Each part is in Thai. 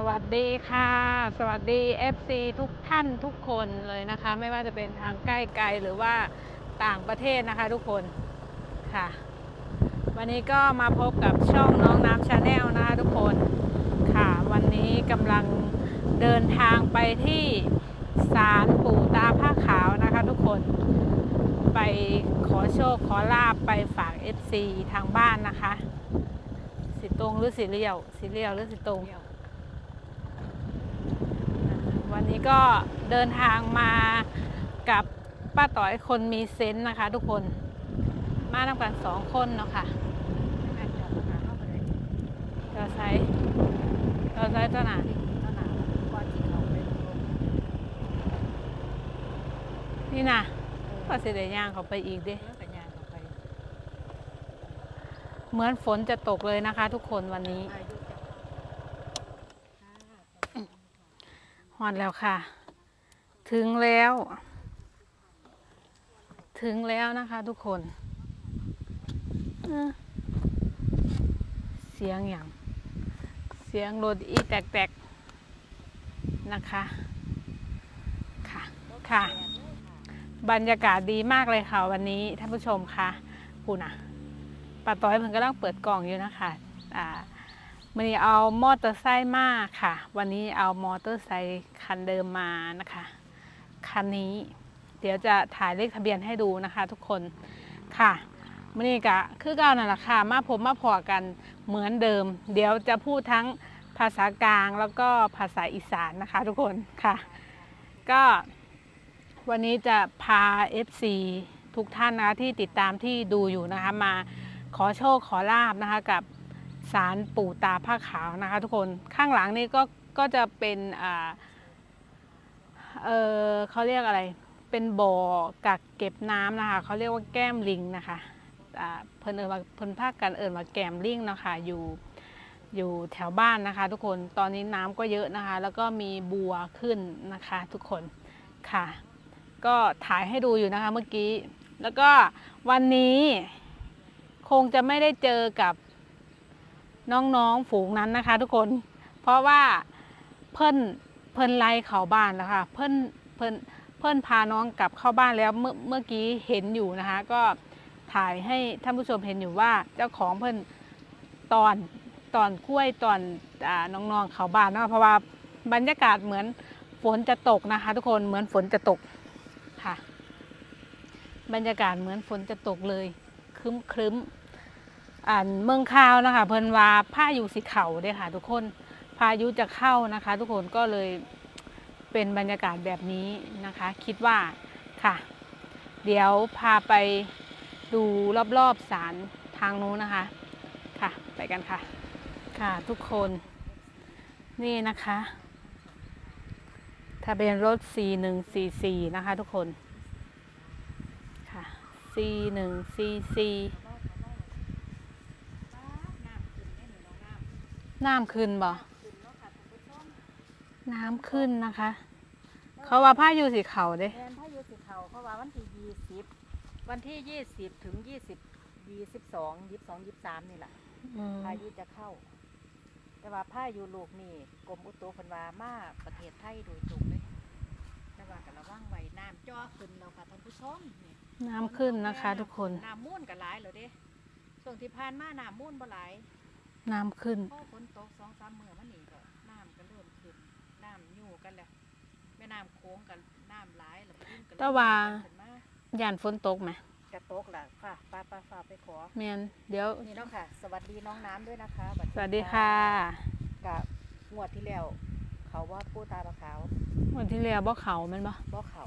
สวัสดีค่ะ สวัสดี FC ทุกท่านทุกคนเลยนะคะ ไม่ว่าจะเป็นทางใกล้ไกลหรือว่าต่างประเทศนะคะทุกคนค่ะ วันนี้ก็มาพบกับช่องน้องน้ำชาแนลนะคะทุกคนค่ะ วันนี้กำลังเดินทางไปที่ศาลปู่ตาผ้าขาวนะคะทุกคน ไปขอโชคขอลาบไปฝาก FC ทางบ้านนะคะ สิตรงหรือสิเลียว สิเลียวหรือสิตรง วันนี้ก็เดินทางมากับป้าต่อยคนมีเซนต์นะคะ ทุกคน มาทำกันสองคนเนาะค่ะเราใช้เราใช้เจ้าหนานี่นะก็เสิเดย่างเขาไปอีกดิเหมือนฝนจะตกเลยนะคะ ทุกคนวันนี้ ฮอดแล้วค่ะ ถึงแล้ว ถึงแล้วนะคะทุกคนเอ้อเสียงอย่าง เสียงรถอีแตกๆ นะคะ ค่ะ ค่ะ บรรยากาศดีมากเลยค่ะวันนี้ท่านผู้ชมค่ะคุณอะป้าต้อยเพิ่งกำลังเปิดกล่องอยู่นะคะ อ่า วันนี้เอามอเตอร์ไซค์มาค่ะ วันนี้เอามอเตอร์ไซค์คันเดิมมานะคะ คันนี้ เดี๋ยวจะถ่ายเลขทะเบียนให้ดูนะคะ ทุกคนค่ะวันนี้กะคือเก่านั่นแหละค่ะมาพบมาพอกันเหมือนเดิม เดี๋ยวจะพูดทั้งภาษากลางแล้วก็ภาษาอีสานนะคะ ทุกคนค่ะ ก็วันนี้จะพา FC ทุกท่านนะคะที่ติดตามที่ดูอยู่นะคะ มาขอโชคขอลาบนะคะกับ สารปู่ตาผ้าขาวนะคะทุกคนข้างหลังนี่ก็ก็จะเป็นอ่าเออเขาเรียกอะไร เป็นบ่อกักเก็บน้ำนะคะเขาเรียกว่าแก้มลิงนะคะอ่าเพิ่นเอิญว่าเพิ่นภาคกันเอิญว่าแก้มลิงเนาะคะอยู่อยู่แถวบ้านนะคะ ทุกคนตอนนี้น้ำก็เยอะนะคะ แล้วก็มีบัวขึ้นนะคะ ทุกคนค่ะ ก็ถ่ายให้ดูอยู่นะคะเมื่อกี้ แล้วก็วันนี้คงจะไม่ได้เจอกับ น้องๆฝูงนั้นนะคะ ทุกคน เพราะว่าเพิ่นเพิ่นไล่เขาบ้านแล้วค่ะ เพิ่นเพิ่นเพิ่นพาน้องกลับเข้าบ้านแล้วเมื่อเมื่อกี้เห็นอยู่นะคะ ก็ถ่ายให้ท่านผู้ชมเห็นอยู่ว่าเจ้าของเพิ่นตอนตอนกล้วยตอนอน้องๆเขาบ้านเนาะเพราะว่าบรรยากาศเหมือนฝนจะตกนะคะ ทุกคนเหมือนฝนจะตกค่ะ บรรยากาศเหมือนฝนจะตกเลยครึ้มครึ้ม อ่านเมืองข่าวนะคะเพิ่นว่าพายุสิเขาเด้ค่ะ ทุกคนพายุจะเข้านะคะ ทุกคนก็เลยเป็นบรรยากาศแบบนี้นะคะ คิดว่าค่ะ เดี๋ยวพาไปดูรอบๆศาลทางนู้นนะคะ ค่ะ ไปกันค่ะ ค่ะทุกคนนี่นะคะทะเบียนรถ 4144 นะคะ ทุกคน ค่ะ 4144 น้ำขึ้นบ่น้ำขึ้นนะคะ เขาว่าพายุสีเขาเด้แทนพายุสิเขาเพราะว่าวันที่ยี่สิบวันที่ยี่สิบถึงยี่สิบยี่สิบสองยี่สิบสองยี่สิบสามนี่แหละอืมพายุจะเข้า แต่ว่าพายุลูกนี่กรมอุตุเพันวามาประเทศไทยโดยตรงเลยแต่ว่ากันระวังไว้น้ำจ่อขึ้นแล้วค่ะท่านผู้ชมนี่ น้ำขึ้นนะคะ ทุกคน น้ำมูนก็หลายแล้วเด้ช่วงที่ผ่านมาน้ำมูนบ่หลาย น้ำขึ้นพอฝนตกสองสามมื้อมานี่ก็น้ำก็เริ่มขึ้นน้ำอยู่กันแล้วแม่น้ำโค้งกันน้ำหลายแล้วขึ้นกันแต่ว่า ขึ้นมาย่านฝนตกไหมกระตกล่ะค่ะป้าป้าฝากไปขอแมนเดี๋ยว นี่เนาะค่ะ สวัสดีน้องน้ำด้วยนะคะสวัสดีค่ะกับงวดที่แล้วเขาว่าปูตาปลาขาววันที่แล้วบ่เขาแม่นบ่ บ่เขา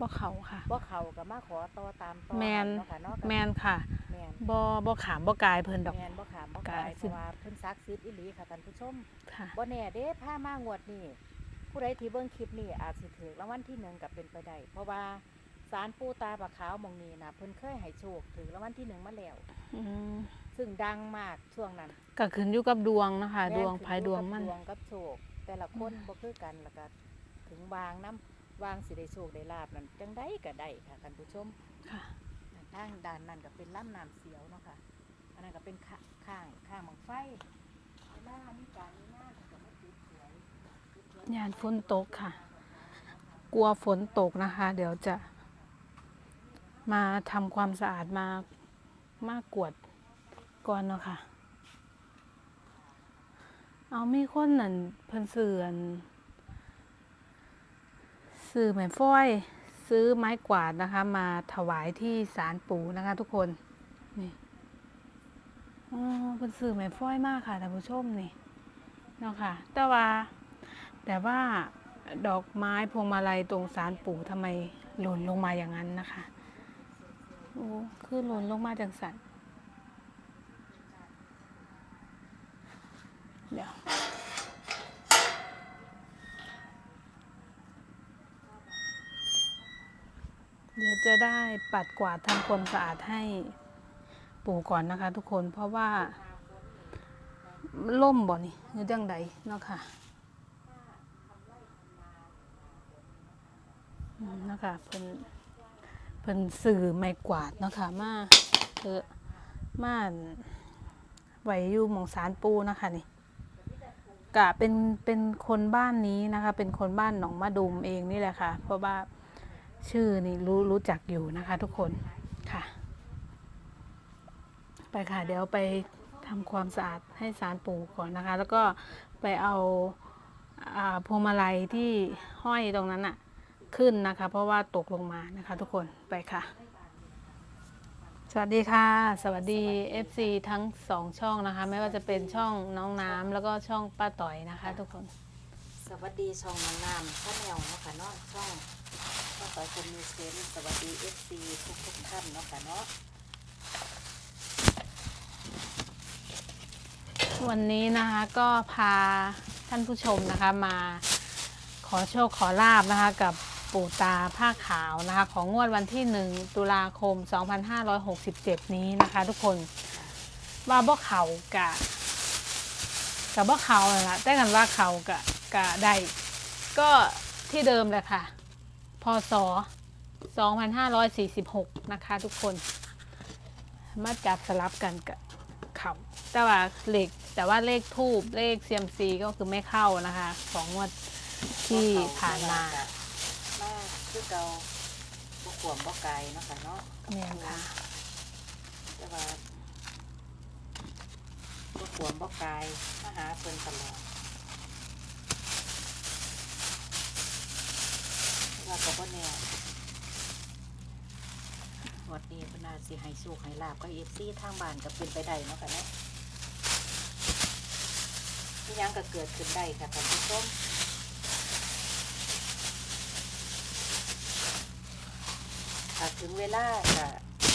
บ่เขาค่ะ บ่เขากับมาขอต่อตามต่อแมนเนาะค่ะเนาะแมนค่ะแมนบ่บ่ขามบ่กายเพิ่นดอก แมนบ่ขามบ่กากายยสิเพราะว่าเพิ่นซักซิดอีหลีค่ะท่านผู้ชมค่ะ บ่แน่เด้ผ้ามางวดนี้ผู้ใดที่เบิ่งคลิปนี้อาจสิถือรางวัลที่หนึ่งกับเป็นไปได้เพราะว่าสารปูตาปลาขาวหมองนี้นะเพิ่นเคยให้โชคถือรางวัลที่หนึ่งมาแล้ว อืมซึ่งดังมากช่วงนั้น ก็ขึ้นอยู่กับดวงนะคะแม่นดวงขึ้นภายอดยู่วงกับมันดวงกับโชคแต่ละคนบ่คือกันแล้วก็ถึงวางน้ำ วางสิได้โชคได้ลาบนั่นจังได้ก็ได้ค่ะท่านผู้ชมค่ะทางด้านนั้นก็เป็นล่ำน้ำเสียวเนาะค่ะอันนั้นก็เป็นข้าข้างข้างของไฟเวลามีการมีงานก็มาจุดสวยยานฝนตกค่ะ กลัวฝนตกนะคะ เดี๋ยวจะมาทำความสะอาดมามากวดก่อนเนาะค่ะ เอามีคนนั่นเพิ่นซื้ออัน ซื้อไม้ฟ้อยซื้อไม้กวาดนะคะ มาถวายที่ศาลปู่นะคะ ทุกคนนี่อ๋อเพิ่นซื้อไม้ฟ้อยมากค่ะท่านผู้ชมนี่เนาะค่ะ แต่ว่าแต่ว่าดอกไม้พวงมาลัยตรงศาลปู่ทำไมหล่นลงมาอย่างนั้นนะคะโอ้คือหล่นลงมาจากสันเดี๋ยว เดี๋ยวจะได้ปัดกวาดทำความสะอาดให้ปู่ก่อนนะคะ ทุกคนเพราะว่าล่มบ่นี่หรือจังใดเนาะค่ะอืมนะคะเพิ่นเพิ่นสื่อไม้กวาดเนาะคะมาเออมาอั่นไว้อยู่หมองสารปูนะคะนี่กะเป็นเป็นคนบ้านนี้นะคะ เป็นคนบ้านหนองมะดุมเองนี่แหละค่ะ เพราะว่า ชื่อนี่รู้รู้จักอยู่นะคะทุกคนค่ะ ไปค่ะเดี๋ยวไปทำความสะอาดให้สารปู่ก่อนนะคะ แล้วก็ไปเอาพวงมาลัยที่ห้อยตรงนั้นอะขึ้นนะคะ เพราะว่าตกลงมานะคะทุกคนไปค่ะ สวัสดีค่ะ สวัสดี FC ทั้งสองช่องนะคะ ไม่ว่าจะเป็นช่องน้องน้ำแล้วก็ช่องป้าต่อยนะคะ ทุกคน สวัสดีช่องน้ำน้ำข้าแนวนาะค่ะเนาะช่อง ก็ขอคุณมีเซนสวัสดีเอฟซีทุกทุกท่านเนาะค่ะเนาะวันนี้นะคะก็พาท่านผู้ชมนะคะมาขอโชคขอลาบนะคะกับปู่ตาผ้าขาวนะคะของงวดวันที่ 1 ตุลาคม 2567 นี้นะคะทุกคนว่าบ่เขากะกับบ่เขานั่นละแต่กันว่าเขากะกะได้ก็ที่เดิมเลยค่ะ พศ 2546 นะคะทุกคน มาจับสลับกันกับเขาแต่ว่าเลขแต่ว่าเลขทูบเลขเซียมซีก็คือไม่เข้านะคะของงวดที่ผ่านมามาคือเก่าบ่ขวมบ่ไกลเนาะค่ะเนาะแม่นค่ะแต่ว่าบ่ขวมบ่ไกลมาหาเพิ่นตลอดแต่ ว่าก็บ่แน่งวดนี้เพิ่นนาสิให้โชคให้ลาบกับ FC ทางบ้านก็เป็นไปได้เนาะค่ะเนาะอิหยังก็เกิดขึ้นได้ค่ะท่านผู้ชมถ้าถึงเวลาก็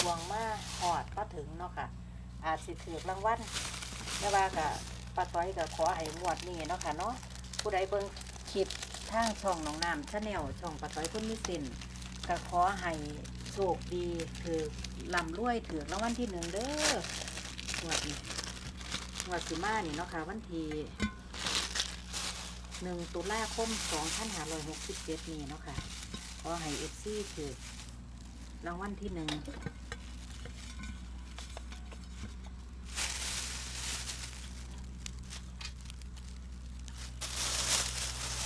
ดวงมาหอดก็ถึงเนาะค่ะ อาจสิถือรางวัลแต่ว่าก็ป้าต้อยก็ขอให้งวดนี้เนาะค่ะเนาะผู้ใดเบิ่ง ทางช่องน้องน้ำชาแนลช่องป้าต้อยคนมีสินก็ขอให้โชคดีถือลำรวยถือรางวัลที่หนึ่งเด้องวดนี้งวดสิมานี่เนาะค่ะวันที่หนึ่งตุลาคมสองพันห้าร้อยหกสิบเจ็ดนี่เนาะค่ะขอให้เอฟซีถือรางวัลที่หนึ่ง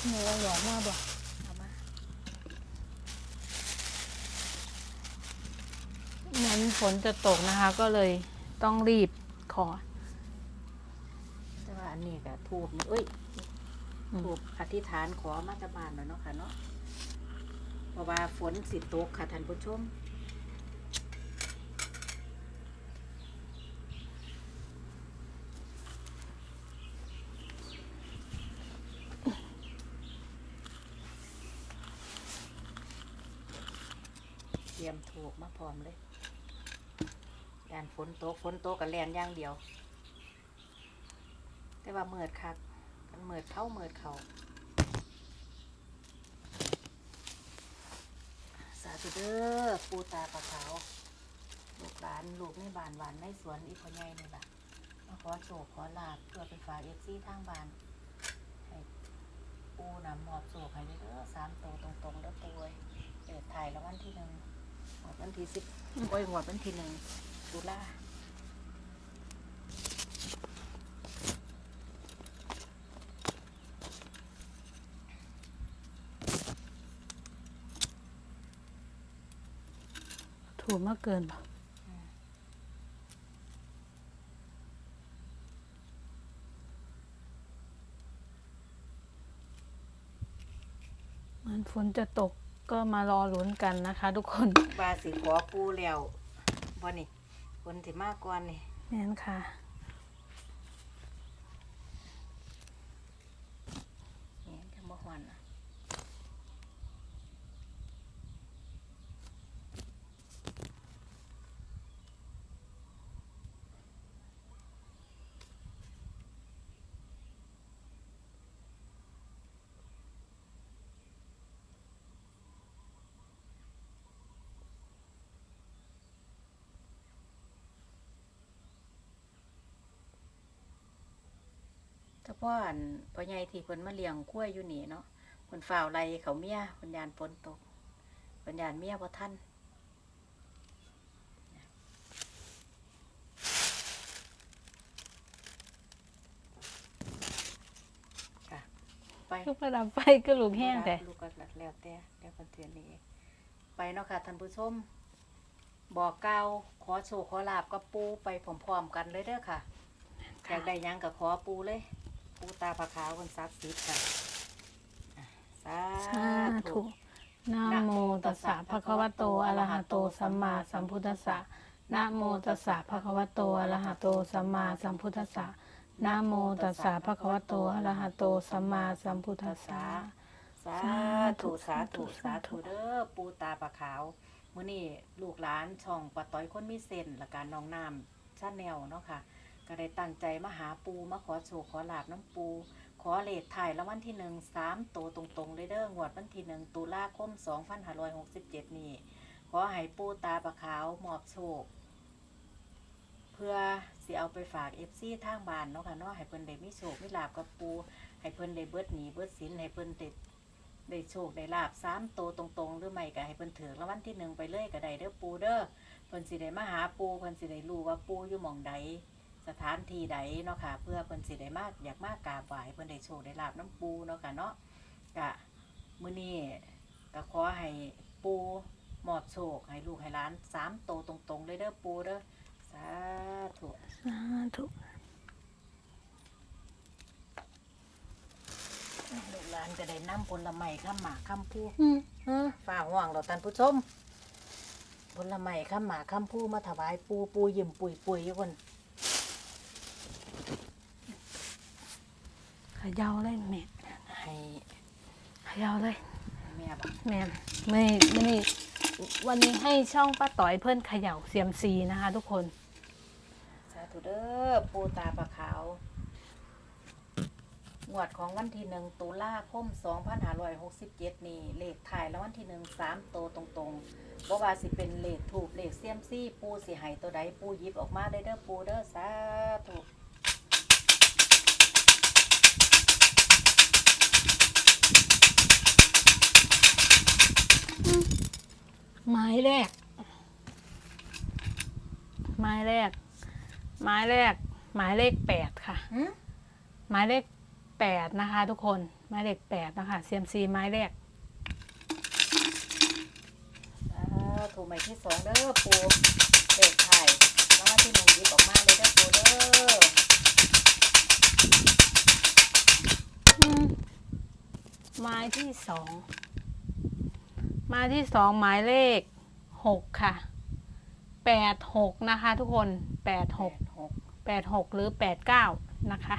เนื้อหยอดมากบ่เอามางั้นฝนจะตกนะคะ ก็เลยต้องรีบขอ แต่ว่าอันนี้ก็ถูกเอ้ยอืมถูกอธิษฐานขอมาตรบานหน่อยเนาะค่ะเนาะเพราะว่าฝนสิตกค่ะท่านผู้ชม เตรียมถูกมา พร้อมเลยยานฝนโตฝนโตกับแลนอย่างเดียว แต่ว่าเมิดคักมันเมิดเข้าเมิดเขาสาธุเด้อปูตาปลาขาวลูกหลานลูกในบ้านหวานในสวนอีกคนใหญ่นี่ล่ะมาขอโชคขอลาบเพื่อไปฝากเอฟซีทางบ้านให้ปูนำหมอบโชคให้เด้อสามตัวตรงๆเด้อปูเอ้ยเปิดถ่ายแล้ววันที่หนึ่ง หวดวันที่สิบโอ้ยหวดวันที่หนึ่งตุลาถูกมากเกินปะมันฝนจะตก ก็มารอลุ้นกันนะคะ ทุกคนบาสิขอปูแล้วบ่นี่คนสิมากก่อนนี่แน่นค่ะ นี่จะบ่ฮวนอะเฉ พาะอันพ่อใหญ่ที่เพิ่นมาเลี้ยงกล้วยอยู่นี่เนาะเพิ่นฝ่าวไรเขาเมียเพิ่นยานฝนตกเพิ่นยานเมียบ่ทันค่ะไปลูกประดับไฟก็ลูกแห้งแต่ลูกก็แล้วแต่เดี๋ยวคนเทือนนี้เองไปเนาะค่ะท่านผู้ชมบอกกล่าวขอโชว์ขอลาบกับปูไปพร้อมๆกันเลยเด้อค่ะอยากได้หยังก็ขอปูเลย ปูตาผาขาวคนซักซิดค่ะอะสาสาธุธุนะโมตัสสะภะคะวะโตอะระหะโตสัมมาสัมพุทธัสสะนะโมตัสสะภะคะวะโตอะระหะโตสัมมาสัมพุทธัสสะนะโมตัสสะภะคะวะโตอะระหะโตสัมมาสัมพุทธัสสะสาธุสาธุสาธุเด้อปูตาผาขาวมื้อนี้ลูกหลานช่องปะต้อยคนมีเส้นและการน้องน้ำชาแนลเนาะค่ะ ก็ได้ตั้งใจมาหาปูมาขอโชคขอลาบน้ำปู ขอเลขถ่ายล้ววันที่หนึ่งสามโตวตรงๆเลยเด้องวดวันที่หนึ่งตุลาคมสองพันห้าร้อยหกสิบเจ็ดนี้ขอให้ปูตาปะขาวมอบโชค เพื่อสิเอาไปฝากเอฟซีทางบ้านเนาะค่ะเนาะให้เพิ่นได้มีโชคมีลาบกับปู ให้เพิ่นได้เบิดหนีเบิดสินให้เพิ่นได้ได้โชคได้ลาบสามโตวตรงๆ หรือไม่ก็ให้เพิ่นถือล้ววันที่หนึ่งไปเลยก็ได้เด้อปูเด้อเพิ่นสิได้มาหาปูเพิ่นสิได้รู้ว่าปูอยู่หม่องใด สถานที่ใดเนาะค่ะ เพื่อเพิ่นสิได้มากอยากมากกราบไหว้เพิ่นได้โชคได้ลาบน้ำปูเนาะค่ะเนาะกะมื้อนี้ก็ขอให้ปูมอบโชคให้ลูกให้หลานสามโตวตรงๆเลยเด้อปูเด้อสาธุ สาธุลูกหลานจะได้นำผลไม้ข้ามหมากข้ามผู้อืมเออฝ่าห่วงเราท่านผู้ชมผลไม้ข้ามหมากข้ามผู้มาถวายปูปูยิ้มปุยปุยอยู่คน ขย่าเลยแม่ให้เขย่าเลยให้แม่บอกแม่นไม่ไม่นี่วันนี้ให้ช่องป้าต่อยเพื่อนเขย่าเสียมซีนะคะ ทุกคน สาธุเด้อปูตาปลาขาวงวดของวันที่หนึ่งตุลาคม2567 นี่ เลขถ่ายแล้ววันที่หนึ่งสามโตวตรงๆบ่ว่าสิเป็นเลขถูกเลขเสียมซี่ ปูสิให้ตัวใดปูหยิบออกมาได้เด้อปูเด้อสาธุ ไม้แรก ไม้แรก ไม้แรก หมายเลขแปดค่ะหึหมายเลขแปดนะคะ ทุกคน หมายเลขแปดนะคะเซียมซีไม้แรกสาธุใหม่ที่สองเด้อปูเลขถ่ายแล้ววันที่หนึ่งหยิบออกมาเลยเด้อปูเด้ออืมไม้ที่สอง ไม้ที่สองหมายเลขหกค่ะแปดหกนะคะทุกคนแปดหกหกแปดหกหรือแปดเก้านะคะ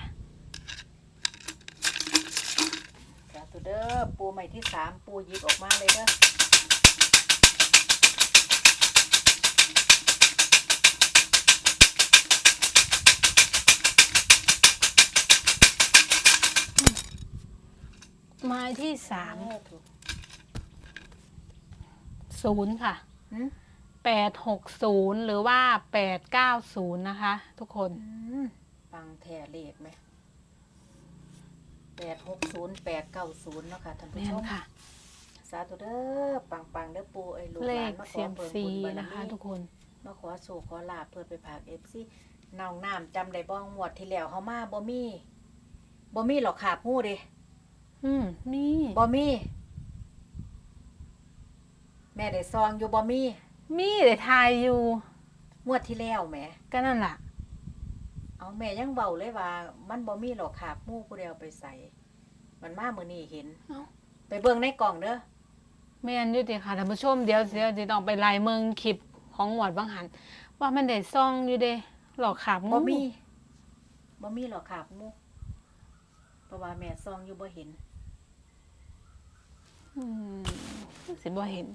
สาธุเด้อปูใหม่ที่สามปูหยิบออกมาเลยเด้อไม้ที่สามสาธุ ศูนย์ค่ะหึแปดหกศูนย์หรือว่าแปดเก้าศูนย์นะคะ ทุกคน ปังแท่เลขไหมแปดหกศูนย์แปดเก้าศูนย์เนาะค่ะท่านผู้แม่ชนมค่ะ สาธุเด้อปังปังๆเด้อปูไอ้ลูกเลหลานขมาขเสีอยมเพิ่มซีบุญบารนะคะ มีทุกคน มาขอโชคขอลาบเพื่อไปผากเอฟซีน้องน้ำจำได้บ้องงวดที่แล้วเฮามาบ่มีบ่มีหรอกขาบหู้เด้อืมนี่บ่มีแม่ได้ซองอยู่บ่มีมีได้ทายอยู่งวดที่แล้วแหมก็นั่นล่ะ เอาแม่ยังเบาเลยว่า มันบ่มีหรอกขาบหมู่ผู้ใดเอาไปใส่มันมามื้อนี้เห็นเอ้า ไปเบิ่งในกล่องเด้อแม่นอยู่ติค่ะท่านผู้ชมเดี๋ยวเดี๋ยวสิต้องไปไล่เมืองคลิปของหวดบางหัน ว่ามันได้ซ่องอยู่เด้หลอกขาบงูบ่มีบ่มีหรอกขาบหมู่เพราะว่าแม่ซองอยู่บ่เห็นอืมสิบ่เห็น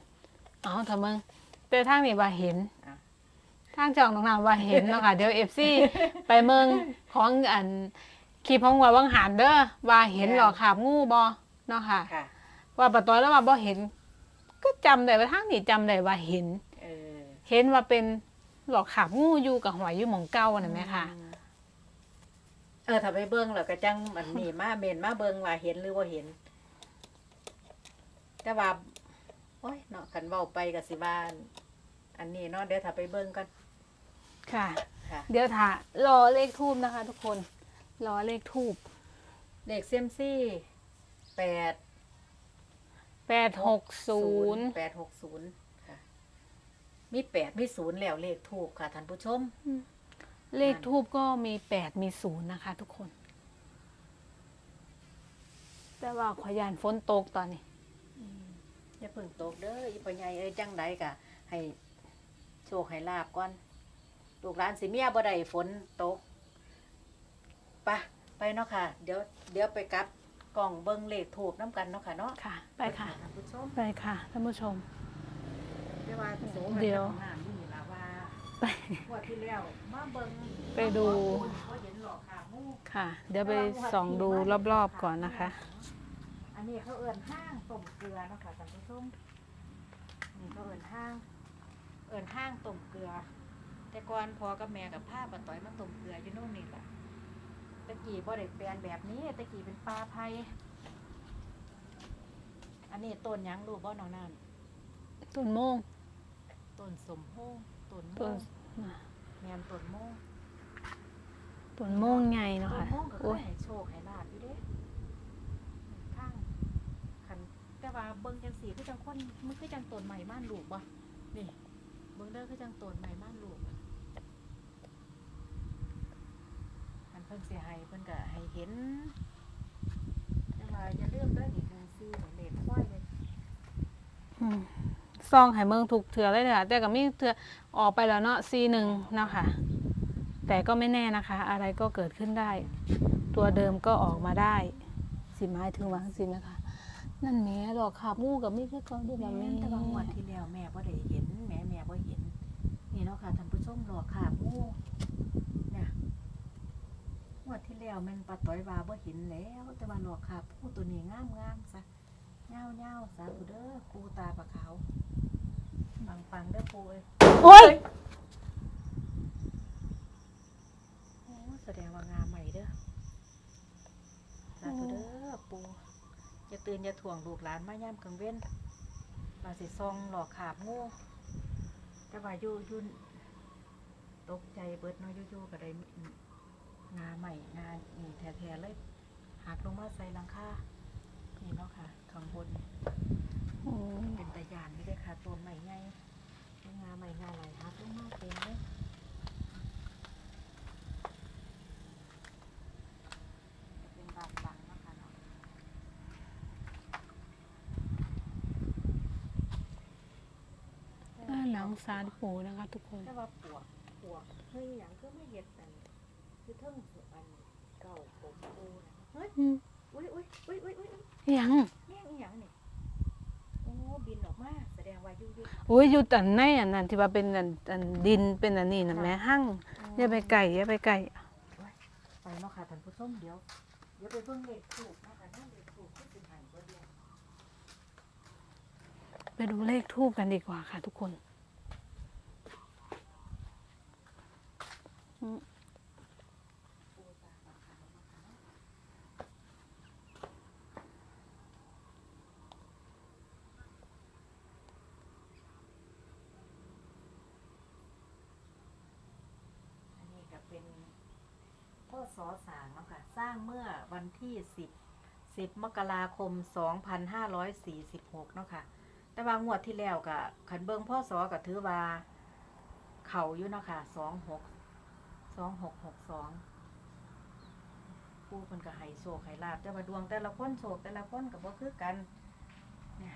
เอาถ้ามึงแต่ทางนี้ว่าเห็นอะ ทางจองตรงนั้นว่าเห็นเนาะค่ะ เดี๋ยว FC ไปเมืองของอันคลิปของหวดบางหันเด้อว่าเห็นหลอกขาบงูบ่เนาะค่ะ ค่ะ ว่าปะตอยแล้วว่าบ่เห็น ก็จำได้ว่าทางนี้จำได้ว่าเห็น เออเห็นว่าเป็นหลอกขาบงูอยู่กับหอยอยู่หมองเก้าน่ะแม่ค่ะอืมเออถ้าไปเบิ่งแล้วก็จังมันนี่มาเมนมาเบิ่งว่าเห็นหรือบ่เห็น แต่ว่าโอ้ยเนาะคันเว้าไปก็สิว่าอันนี้เนาะเดี๋ยวถ้าไปเบิ่งกันค่ะ ค่ะ เดี๋ยวถ่ารอเลขทูบนะคะ ทุกคน รอเลขทูบเลขเซียมซี่แปดแปดหกศูนย์แปดหกศูนย์ค่ะ มีแปดมีศูนย์แล้วเลขถูกค่ะท่านผู้ชม เลขทูบก็มีแปดมีศูนย์นะคะ ทุกคน แต่ว่าขอยานฝนตกตอนนี้ อย่าเพิ่งตกเด้ออีปใหญ่เอ้ยจังใดกะ ให้โชคให้ลาบก่อนลูกหลานสิเมียบ่ได้ฝนตกไปะไปเนาะค่ะ เดี๋ยวเดี๋ยวไปกลับกล่องเบิ่งเลขถูกน้ำกันเนาะค่ะเนาะค่ะ ไปค่ะ ท่านผู้ชมไปค่ะท่านผู้ชม เดี๋ยวว่าโสเดี๋ยวงานนี่ล่ะว่าไป งวดที่แล้วมาเบิ่งไปดู บ่เห็นหรอกค่ะหมู่ค่ะ เดี๋ยวไปส่องดูรอบๆก่อนนะคะอั นนี้เขาเอิ้นห้างต้มเกลือเนาะค่ะท่านผู้ชมนี่เขาเอิ้นห้าง เอิ้นห้างต้มเกลือ แต่ก่อนพอกับแม่กับผ้าปะต่อยมาต้มเกลืออยู่โน่นนี่แหละตะกี้บ่ได้แปลนแบบนี้ตะกี้เป็นปลาไผ่อันนี้ต้นหยังลูกบ่น้องน้ต้นโม่งำต้นสมโพงต้นโมต้นงแม่นต้นโมงต้นโม่งใหญ่เนาะต้นค่ะโมงก็เคโอ้ยยให้โชคให้ลาบอยู่เด้ข้างคัน แต่ว่าเบิ่งจังสีคือจังคนมันคือจังตนใหม่ม่านลูกบ่นี่เบิ่งเด้อคือจังตนใหม่ม่านลูกอันเพิ่นสิให้เพิ่นก็ให้เห็นแต่ว่าอย่าลืมเด้อนี่คือซื้อเหล็กควายเลยซองให้เมืองถูกเถื่อเลยค่ะแต่ก็มีเถื่อออกไปแล้วเนาะซีหนึ่งนะคะแต่ก็ไม่แน่นะคะ อะไรก็เกิดขึ้นได้ ตัวเดิมก็ออกมาได้ สิไม้ถึงวางสิไหมคะ นั่นแหม่ดอกขาบงูกับมีคือเขาด้วยแบบแม่นี้นแต่ว่างวดที่แล้วแม่บ่ได้เห็นแม่แม่บ่เห็น นี่เนาะค่ะท่านผู้ชมรอขาบงูเนี่ยงวดที่แล้วแม่นปลาต้อยว่าบ่เห็นแล้ว แต่ว่ารอขาบงูตัวนี้งามๆซะเงาๆสาธุเด้อปูตาปลาขาวปังๆเด้อปูเอ้ยโอ้ยโอ้แสดงว่างามใหม่เด้อสาธุเด้อปู อย่าตื่นอย่าถ่วงลูกหลานมาย่ำกลางเว้นมาสิซองหลอกขาบงูแต่ว่าอยู่อยุ่นตกใจเบิดเนาะอยู่ๆก็ได้งาใหม่งานี่แท้ๆเลยหักลงมาใส่หลังคานี่เนาะค่ะข้างบนอืมเป็นตะยานไม่ได้ค่ะตัวใหม่ไงงาใหม่งาไหลหักลงมาเต็มเลยเป็นบางบังเนาะคะเนาะ ด้านหลัง สารปูนะคะ ทุกคน แต่ว่าปวกปวกเฮ้ยอย่างก็ไม่เห็ดอันคือเทิงอันเก่าผมปูนะเฮ้ยอืมอุ้ยอุ้ยอุ้ยอุ้ยอุ้ยยังแม่งอีหยังนี่โอ้บินออกมาแสดงว่าอยู่อยู่อุ้ยอยู่ตันในอันนั้นที่ว่าเป็นอันอันดินเป็นอันนี้นะแม่หั่งอย่าไปไก่อย่าไปไก่ไปเนาะค่ะท่านผู้ชมเดี๋ยวเดี๋ยวไปเบิ่งเลขถูกเนาะค่ะนั่นเลขถูกที่สิหายบ่เดียว ไปดูเลขทูบกันดีกว่าค่ะ ทุกคน อันนี้ก็เป็นพ่อสอสางเนาะค่ะ สร้างเมื่อวันที่10 10มกราคม2546เนาะค่ะ แต่ว่างวดที่แล้วก็ขันเบิงพ่อสอก็ถือว่า เขาอยู่เนาะค่ะสองหก สองหกหกสองผู้คนก็ให้โชคให้ลาบแต่ว่าดวงแต่ละคนโชคแต่ละคนก็บ่คือกันเนี่ย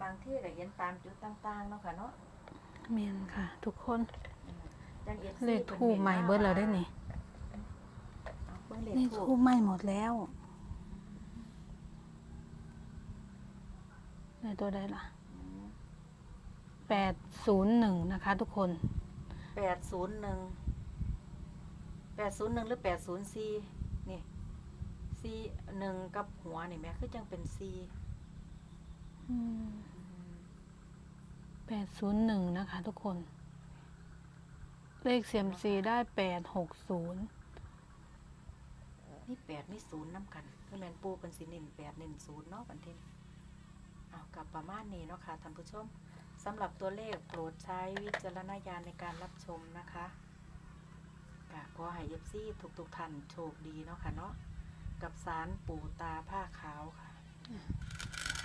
บางที่ก็เห็นตามจุดต่างๆเนาะค่ะเนาะเมียนค่ะ ทุกคนอืมจัง FC เลขทูบใหม่เบิดแล้วได้นี่เอาเบิ่งเลขเลขทูทูบ บใหม่หมดแล้วในตัวใดล่ะแปดศูนย์หนึ่งนะคะ ทุกคน แปดศูนย์หนึ่ง แปดศูนย์หนึ่งหรือแปดศูนย์สี่นี่สี่หนึ่งกับหัวนี่แม่คือจังเป็นสี่แปดศูนย์หนึ่งนะคะ ทุกคน เลขเสียมซีได้แปดหกศูนย์นี่แปดนี่ศูนย์น้ำกันคือแมนปูเป็นสีเน้นแปดเน้นศูนย์เนาะบันเทนเอากลับประมาณนี้เนาะค่ะท่านผู้ชมสำหรับตัวเลขโปรดใช้วิจารณญาณในการรับชมนะคะ ก็ขอให้เอฟซีทุกๆท่านโชคดีเนาะค่ะเนาะกับสารปู่ตาผ้าขาวค่ะ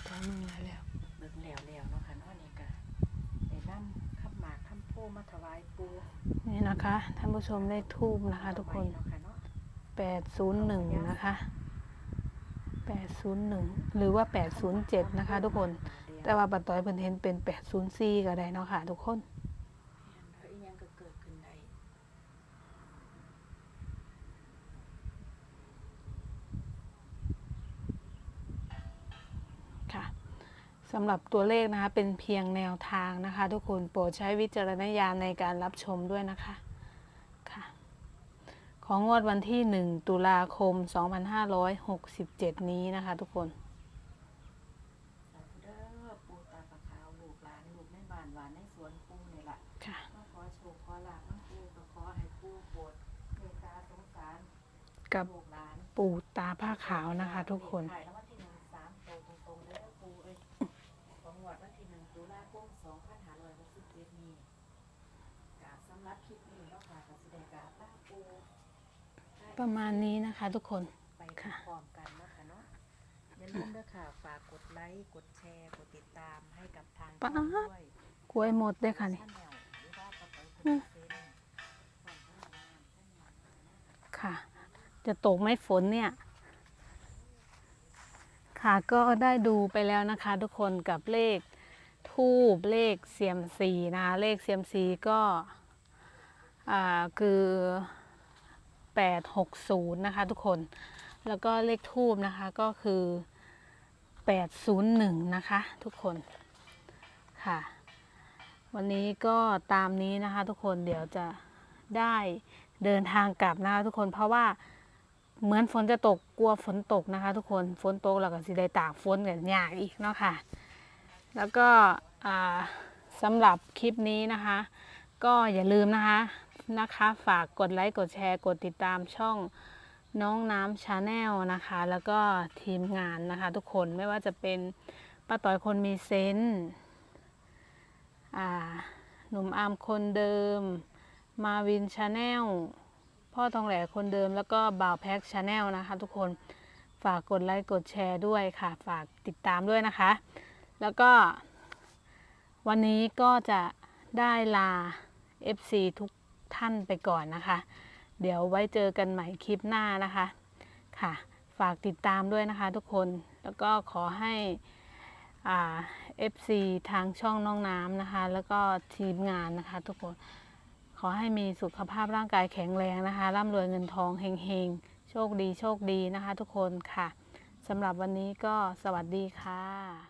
ตัวมึงอะไรแล้วเบิ่งแล้วแล้วเนาะค่ะเนาะนี่ก็ได้นำขับหมากขับโพมาถวายปูนี่นะคะท่านผู้ชมเลขทูบนะคะ ทุกคนเนาะค่ะเนาะแปดศูนย์หนึ่งนะคะแปดศูนย์หนึ่งหรือว่าแปดศูนย์เจ็ดนะคะ ทุกคน แต่ว่าปัตต้อยเพิ่นเห็นเป็นแปดศูนย์สี่ก็ได้เนาะค่ะ ทุกคน เฮ้ยยังก็เกิดขึ้นได้ ค่ะ สำหรับตัวเลขนะคะ เป็นเพียงแนวทางนะคะ ทุกคนโปรดใช้วิจารณญาณในการรับชมด้วยนะคะค่ะของงวดวันที่ 1 ตุลาคม 2567 นี้นะคะ ทุกคนสาธุเด้อปูตาปะขาวลูกหลานลูกในบ้านหวานในสวนปูนี่ล่ะค่ะต้องขอโชคขอลาบน้องปูก็ขอให้ปูโปรดเมตตาสงสารกับลูกหลาน ปู่ตาผ้าขาวนะคะ ทุกคน ถ่าย ประมาณนี้นะคะทุกคน ไปค่ะพร้อมกันเนาะค่ะเนาะอย่าลืมเด้อค่ะฝากกดไลค์ กดแชร์ กดติดตามให้กับทางป๊าช่องด้วยกล้วยหมดด้วยค่ะนี่ ชาแนลหรือว่าปะเต๋อคนเซนส่องพลังงานเส้นงานค่ะ จะตกไหม่ฝนเนี่ย ค่ะก็ได้ดูไปแล้วนะคะทุกคนกับเลขทูบเลขเซียมซีนะคะเลขเซียมซีก็อ่าคือ 860 นะคะทุกคน แล้วก็เลขทูบนะคะก็คือ 801 นะคะทุกคนค่ะ วันนี้ก็ตามนี้นะคะทุกคนเดี๋ยวจะได้เดินทางกลับนะคะทุกคนเพราะว่าเหมือนฝนจะตกกลัวฝนตกนะคะ ทุกคนฝนตกแล้วก็สิได้ตากฝนกันยากอีกเนาะค่ะ แล้วก็สำหรับคลิปนี้นะคะ ก็อย่าลืมนะคะ นะคะ ฝากกดไลค์กดแชร์ กดติดตามช่องน้องน้ำชาแนลนะคะ แล้วก็ทีมงานนะคะ ทุกคนไม่ว่าจะเป็นป้าต่อยคนมีเซนหนุ่มอาร์มคนเดิม มาวินชาแนลพ่อทองแหลคนเดิมแล้วก็บ่าวแพ็กชาแนลนะคะ ทุกคนฝากกดไลค์กดแชร์ด้วยค่ะ ฝากติดตามด้วยนะคะ แล้วก็วันนี้ก็จะได้ลา FC ทุก ท่านไปก่อนนะคะ เดี๋ยวไว้เจอกันใหม่คลิปหน้านะคะค่ะ ฝากติดตามด้วยนะคะทุกคนแล้วก็ขอให้อ่า FC ทางช่องน้องน้ำนะคะ แล้วก็ทีมงานนะคะ ทุกคนขอให้มีสุขภาพร่างกายแข็งแรงนะคะร่ำรวยเงินทองเฮงๆ โชคดีโชคดีนะคะ ทุกคนค่ะสำหรับวันนี้ก็สวัสดีค่ะ